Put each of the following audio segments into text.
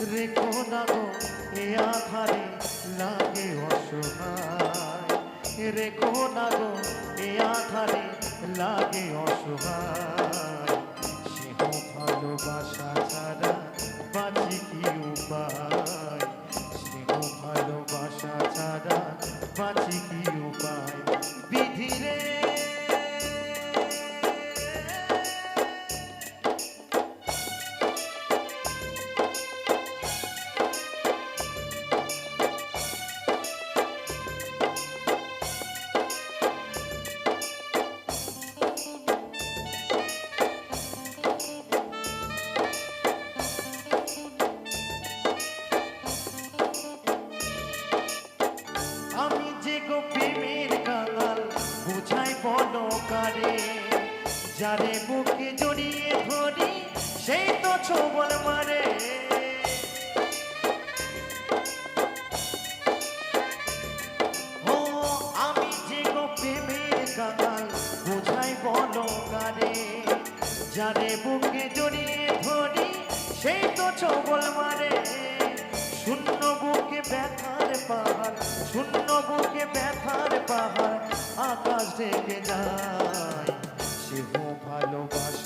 রেখো না গো এ আধারে লাগে অসহায়। রেখো না গো এ আধারে লাগে অসহায়। বুঝাই বলো কারে যারে বুকে জড়িয়ে ধরি, সেই তো ছবল মারে। যারে বুকে জড়িয়ে ধরি, সেই তো ছবল মারে। শূন্য বুকে ব্যথার পাহাড়, শূন্য বুকে ব্যথার পাহাড় আকাশ ঢেকে যায়। সে ভালোবাসা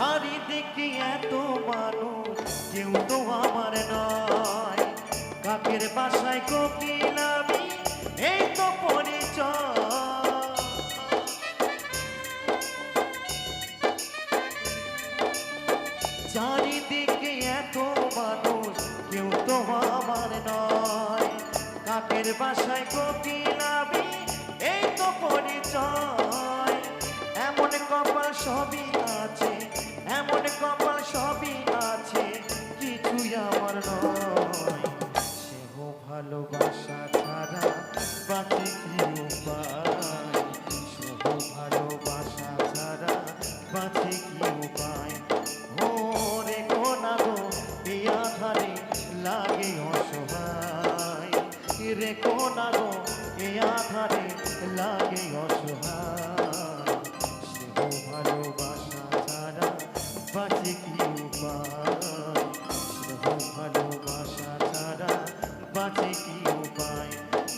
চারিদিকে এত মানুষ, কেউ তো আমার নয়। কাকের বাসায় কোকিল আমি, এই তো পরিচয়। চারিদিকে এত মানুষ, কেউ তো আমার নয়। কাকের বাসায় কোকিল আমি, এই তো পরিচয়। এমন কপাল সবই এমন কপাল সবই আছে, কিছুই আমার নয়। সেহ ভালোবাসা ছাড়া বাকি কি উপায় সেহ ভালোবাসা ছাড়া বাকি কি উপায় ও রে কোনা গো এই লাগে অসহায়। রে কোনা গো এই আধারে লাগে অসহায়। উপায়।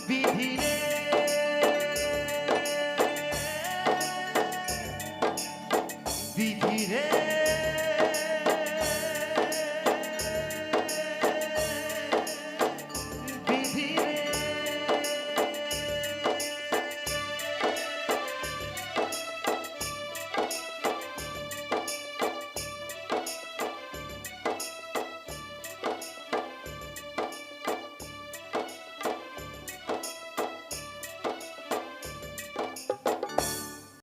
বিধিরে